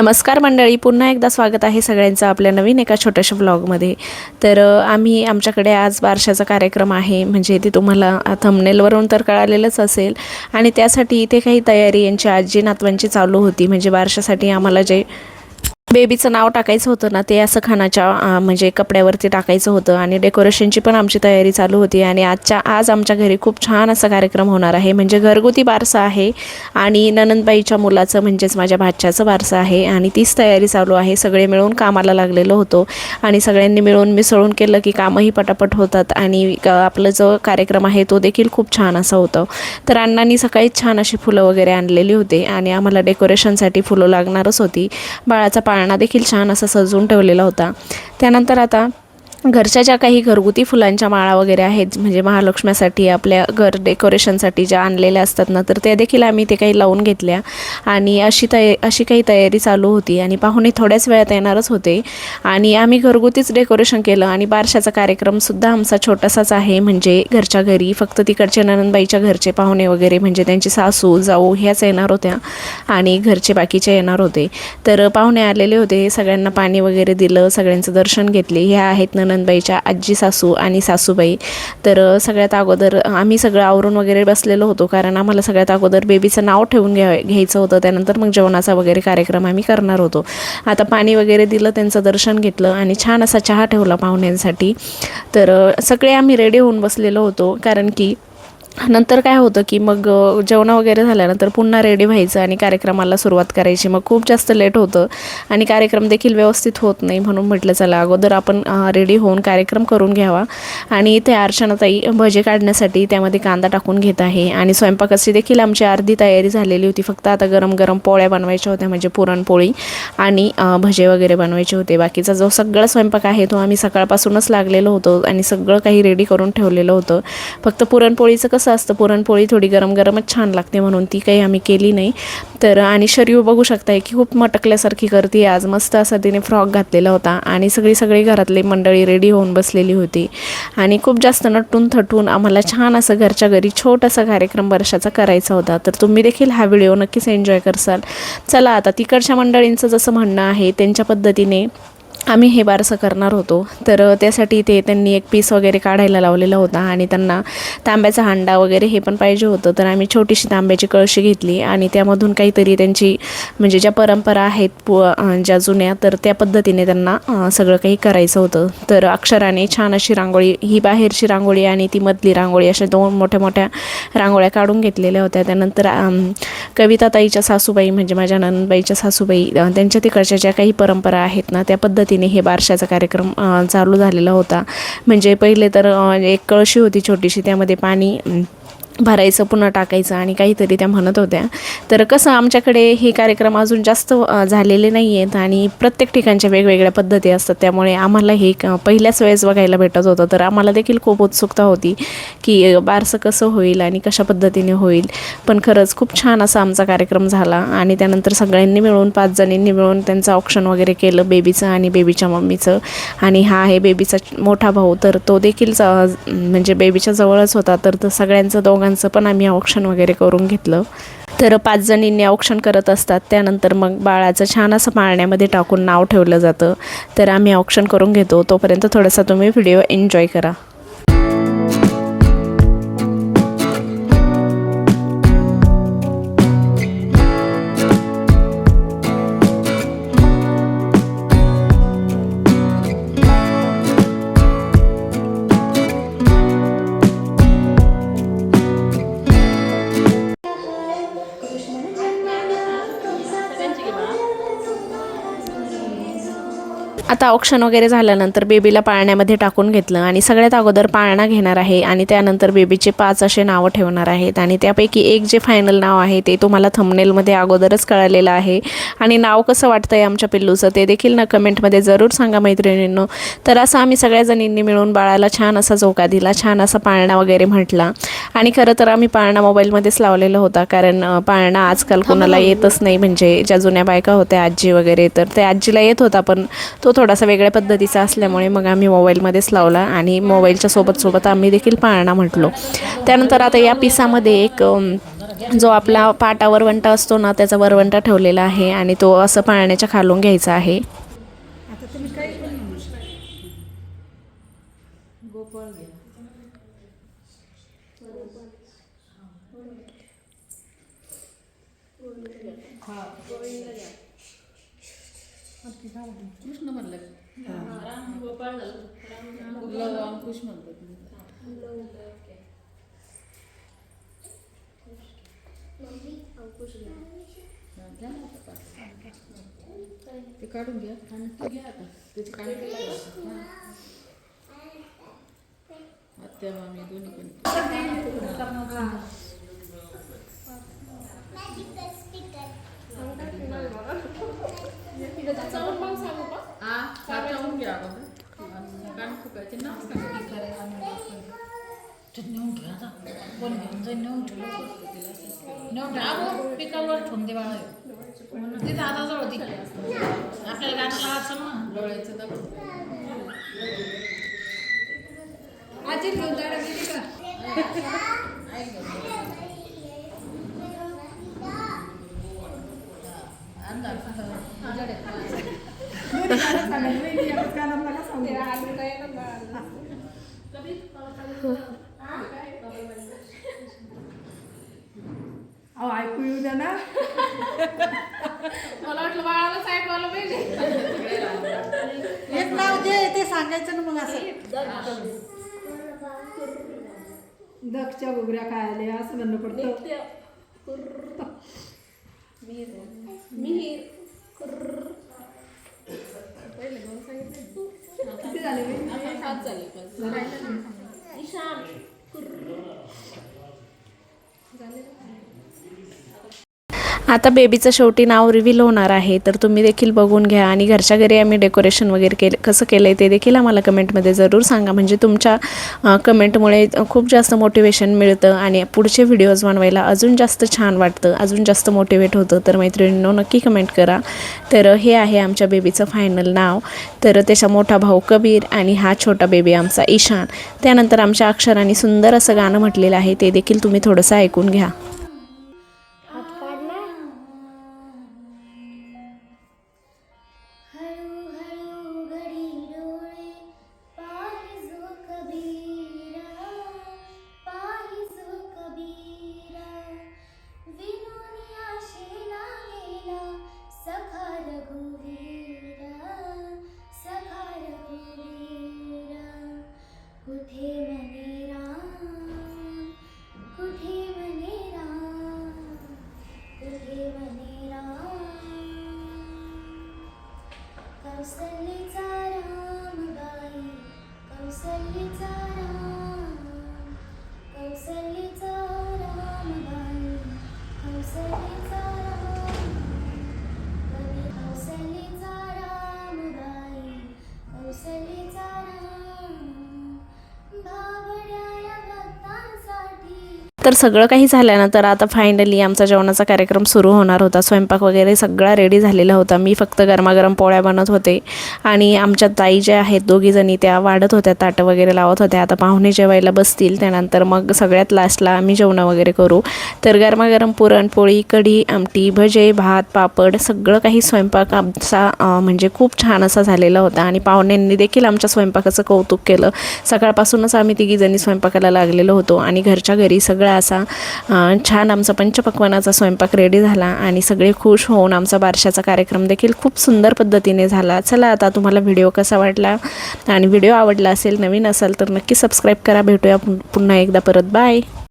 नमस्कार मंडळी पुन्हा एकदा स्वागत आहे सगळ्यांचं आपल्या नवीन एका छोट्याशा ब्लॉगमध्ये तर आम्ही आमच्याकडे आज बारशाचा कार्यक्रम आहे म्हणजे ते तुम्हाला थंबनेलवरून तर कळालेलंच असेल. आणि त्यासाठी इथे काही तयारी यांची आजी नातवांची चालू होती म्हणजे बारशासाठी आम्हाला जे बेबीचं नाव टाकायचं होतं ना ते असं खानाच्या म्हणजे कपड्यावरती टाकायचं होतं आणि डेकोरेशनची पण आमची तयारी चालू होती आणि आजच्या आज आमच्या घरी खूप छान असा कार्यक्रम होणार आहे. म्हणजे घरगुती बारसा आहे आणि ननंदबाईच्या मुलाचं म्हणजेच माझ्या भाच्याचं बारसं आहे आणि तीच तयारी चालू आहे. सगळे मिळून कामाला लागलेलो होतो आणि सगळ्यांनी मिळून मिसळून केलं की कामही पटापट होतात आणि क- आपलं जो कार्यक्रम आहे तो देखील खूप छान असा होतो. तर अण्णांनी सकाळीच छान अशी फुलं वगैरे आणलेली होती आणि आम्हाला डेकोरेशनसाठी फुलं लागणारच होती. बाळाचा पाळणा देखील छान असा सजवून ठेवलेला होता. त्यानंतर आता घरच्या ज्या काही घरगुती फुलांच्या माळा वगैरे आहेत म्हणजे महालक्ष्म्यासाठी आपल्या घर डेकोरेशनसाठी ज्या आणलेल्या असतात ना तर त्या देखील आम्ही ते काही लावून घेतल्या. आणि अशी तया अशी काही तयारी चालू होती आणि पाहुणे थोड्याच वेळात येणारच होते. आणि आम्ही घरगुतीच डेकोरेशन केलं आणि बारशाचा कार्यक्रमसुद्धा आमचा छोटासाच आहे म्हणजे घरच्या घरी फक्त तिकडचे ननंदबाईच्या घरचे पाहुणे वगैरे म्हणजे त्यांची सासू जाऊ ह्याच येणार होत्या आणि घरचे बाकीचे येणार होते. तर पाहुणे आलेले होते सगळ्यांना पाणी वगैरे दिलं सगळ्यांचं दर्शन घेतले. ह्या आहेत नणंदबाईच्या आजी सासू आणि सासूबाई. तर सगळ्यात अगोदर आम्ही सगळं आवरून वगैरे बसलेलो होतो कारण आम्हाला सगळ्यात अगोदर बेबीचं नाव ठेवून घ्या घ्यायचं होतं. त्यानंतर मग जेवणाचा वगैरे कार्यक्रम आम्ही करणार होतो. आता पाणी वगैरे दिलं त्यांचं दर्शन घेतलं आणि छान असा चहा ठेवला पाहुण्यांसाठी. तर सगळे आम्ही रेडी होऊन बसलेलो होतो कारण की नंतर काय होतं की मग जेवणं वगैरे झाल्यानंतर पुन्हा रेडी व्हायचं आणि कार्यक्रमाला सुरुवात करायची. मग खूप जास्त लेट होतं आणि कार्यक्रम देखील व्यवस्थित होत नाही म्हणून म्हटलं चला अगोदर आपण रेडी होऊन कार्यक्रम करून घ्यावा. आणि इथे अर्चनाताई भजे काढण्यासाठी त्यामध्ये कांदा टाकून घेत आहे. आणि स्वयंपाकाची देखील आमची अर्धी तयारी झालेली होती. फक्त आता गरम गरम पोळ्या बनवायच्या होत्या म्हणजे पुरणपोळी आणि भजे वगैरे बनवायचे होते. बाकीचा जो सगळा स्वयंपाक आहे तो आम्ही सकाळपासूनच लागलेलो होतो आणि सगळं काही रेडी करून ठेवलेलं होतं. फक्त पुरणपोळीचं कसं असतं पुरणपोळी थोडी गरम गरमच छान लागते म्हणून ती काही आम्ही केली नाही. तर आणि शरीर बघू शकताय की खूप मटकल्यासारखी करते आज. मस्त असा तिने फ्रॉक घातलेला होता आणि सगळी सगळी घरातली मंडळी रेडी होऊन बसलेली होती. आणि खूप जास्त नटून थटून आम्हाला छान असं घरच्या घरी छोटासा कार्यक्रम वर्षाचा करायचा होता. तर तुम्ही देखील हा व्हिडिओ नक्कीच एन्जॉय करसाल. चला आता तिकडच्या मंडळींचं जसं म्हणणं आहे त्यांच्या पद्धतीने आम्ही हे बारसं करणार होतो. तर त्यासाठी ते त्यांनी एक पीस वगैरे काढायला लावलेला होता आणि त्यांना तांब्याचा हांडा वगैरे हे पण पाहिजे होतं. तर आम्ही छोटीशी तांब्याची कळशी घेतली आणि त्यामधून काहीतरी त्यांची म्हणजे ज्या परंपरा आहेत पु ज्या जुन्या तर त्या पद्धतीने त्यांना सगळं काही करायचं होतं. तर अक्षराने छान अशी रांगोळी ही बाहेरची रांगोळी आणि ती मधली रांगोळी अशा दोन मोठ्या मोठ्या रांगोळ्या काढून घेतलेल्या होत्या. त्यानंतर कविताताईच्या सासूबाई म्हणजे माझ्या नंदबाईच्या सासूबाई त्यांच्या तिकडच्या ज्या काही परंपरा आहेत ना त्या पद्धतीने हे बारशाचा कार्यक्रम चालू झालेला होता. म्हणजे पहिले तर एक कळशी होती छोटीशी त्यामध्ये पाणी भरायचं पुन्हा टाकायचं आणि काहीतरी त्या म्हणत होत्या. तर कसं आमच्याकडे हे कार्यक्रम अजून जास्त झालेले नाही आहेत आणि प्रत्येक ठिकाणच्या वेगवेगळ्या पद्धती असतात. त्यामुळे आम्हाला हे क- पहिल्याच वेळेस बघायला भेटत होतं. तर आम्हाला देखील खूप उत्सुकता होती की बारसं कसं होईल आणि कशा पद्धतीने होईल. पण खरंच खूप छान असा आमचा कार्यक्रम झाला आणि त्यानंतर सगळ्यांनी मिळून पाच जणींनी मिळून त्यांचं ऑप्शन वगैरे केलं बेबीचं आणि बेबीच्या मम्मीचं. आणि हा आहे बेबीचा मोठा भाऊ. तर तो देखील म्हणजे बेबीच्या जवळच होता. तर सगळ्यांचं सगळ्यांचं दोघांचं पण आम्ही औक्षण वगैरे करून घेतलं. तर पाच जणींनी औक्षण करत असतात. त्यानंतर मग बाळाचं छान असं पाळण्यामध्ये टाकून नाव ठेवलं जातं. तर आम्ही औक्षण करून घेतो. तोपर्यंत थोडासा तुम्ही व्हिडिओ एन्जॉय करा. आता ऑप्शन वगैरे झाल्यानंतर बेबीला पाळण्यामध्ये टाकून घेतलं आणि सगळ्यात अगोदर पाळणा घेणार आहे आणि त्यानंतर बेबीचे पाच असे नावं ठेवणार आहेत आणि त्यापैकी एक जे फायनल नाव आहे ते तुम्हाला थंबनेलमध्ये अगोदरच कळालेलं आहे. आणि नाव कसं वाटतं आहे आमच्या पिल्लूचं ते देखील ना कमेंटमध्ये जरूर सांगा मैत्रिणींनो. तर असं आम्ही सगळ्या जणींनी मिळून बाळाला छान असा झोका दिला छान असा पाळणा वगैरे म्हटला. आणि खरं तर आम्ही पाळणा मोबाईलमध्येच लावलेला होता कारण पाळणा आजकाल कोणाला येतच नाही. म्हणजे ज्या जुन्या बायका होत्या आजी वगैरे तर त्या आजीला येत होता पण तो थोडासा वेगळ्या पद्धतीचा असल्यामुळे मग आम्ही मोबाईलमध्येच लावला आणि मोबाईलच्या सोबत सोबत आम्ही देखील पाळणा म्हटलो. त्यानंतर आता या पिसामध्ये एक जो आपला पाटा वरवंटा असतो ना त्याचा वरवंटा ठेवलेला आहे आणि तो असं पाळण्याच्या खालून घ्यायचा आहे. आता तुम्ही काही पण म्हणू शकता. गोपाळ. कृष्ण म्हणलं लव अंकुश म्हणतात. ते काढून घ्या आणि ते घ्या आता त्याची. हा. आत्या मामी दोन्ही पण हा, साठवून घ्या अगोदर. आणि कान फुकायचे ना नेऊन ठेवा आता. कोण घेऊन जाईल नेऊन ठेवा नेऊन ठेवा अगो पिकावर ठेवून दे बाळा ती आपल्याला गाणं लावायचं ना डोळ्याचं दाखव आजी घेऊन अहो ऐकू येऊ द्या ना. मला वाटलं बाळालाच ऐकवायला पाहिजे. एक नाव जे ते सांगायचं ना मग असं. दक्षच्या घुगऱ्या खायला असं म्हणणं पडतं. किती झाले पण. आता बेबीचं शेवटी नाव रिव्हील होणार आहे. तर तुम्ही देखील बघून घ्या आणि घरच्या घरी आम्ही डेकोरेशन वगैरे केलं कसं केलं आहे ते देखील आम्हाला कमेंटमध्ये जरूर सांगा. म्हणजे तुमच्या कमेंटमुळे खूप जास्त मोटिवेशन मिळतं आणि पुढचे व्हिडिओज बनवायला अजून जास्त छान वाटतं अजून जास्त मोटिवेट होतं. तर मैत्रिणींनो नक्की कमेंट करा. तर हे आहे आमच्या बेबीचं फायनल नाव. तर त्याचा मोठा भाऊ कबीर आणि हा छोटा बेबी आमचा ईशान. त्यानंतर आमच्या अक्षराने सुंदर असं गाणं म्हटलेलं आहे ते देखील तुम्ही थोडंसं ऐकून घ्या. कौसल्यचा राम गाई कौसल्यचा राम कौसल्यचा राम गाई कौसल्यचा राम कवी कौसल्यचा राम बाई कौसल्यचा तर सगळं काही झाल्यानंतर आता फायनली आमचा जेवणाचा कार्यक्रम सुरू होणार होता. स्वयंपाक वगैरे सगळा रेडी झालेला होता. मी फक्त गरमागरम पोळ्या बनत होते. आणि आमच्या ताई ज्या आहेत दोघीजणी त्या वाढत होत्या ताटं वगैरे लावत होत्या. आता पाहुणे जेवायला बसतील त्यानंतर मग सगळ्यात लास्टला आम्ही जेवणं वगैरे करू. तर गरमागरम पुरणपोळी कढी आमटी भजे भात पापड सगळं काही स्वयंपाक आमचा म्हणजे खूप छान असा झालेला होता. आणि पाहुण्यांनी देखील आमच्या स्वयंपाकाचं कौतुक केलं. सकाळपासूनच आम्ही तिघीजणी स्वयंपाकाला लागलेलो होतो. आणि घरच्या घरी सगळं असा. छान आमचा पंचपक्वानाचा स्वयंपाक रेडी झाला आणि सगळे खुश होऊन आमचा बारशाचा कार्यक्रम देखील खूप सुंदर पद्धतीने झाला. चला आता तुम्हाला व्हिडिओ कसा वाटला आणि व्हिडिओ आवडला असेल नवीन असाल तर नक्की सबस्क्राईब करा. भेटूया पुन्हा एकदा परत. बाय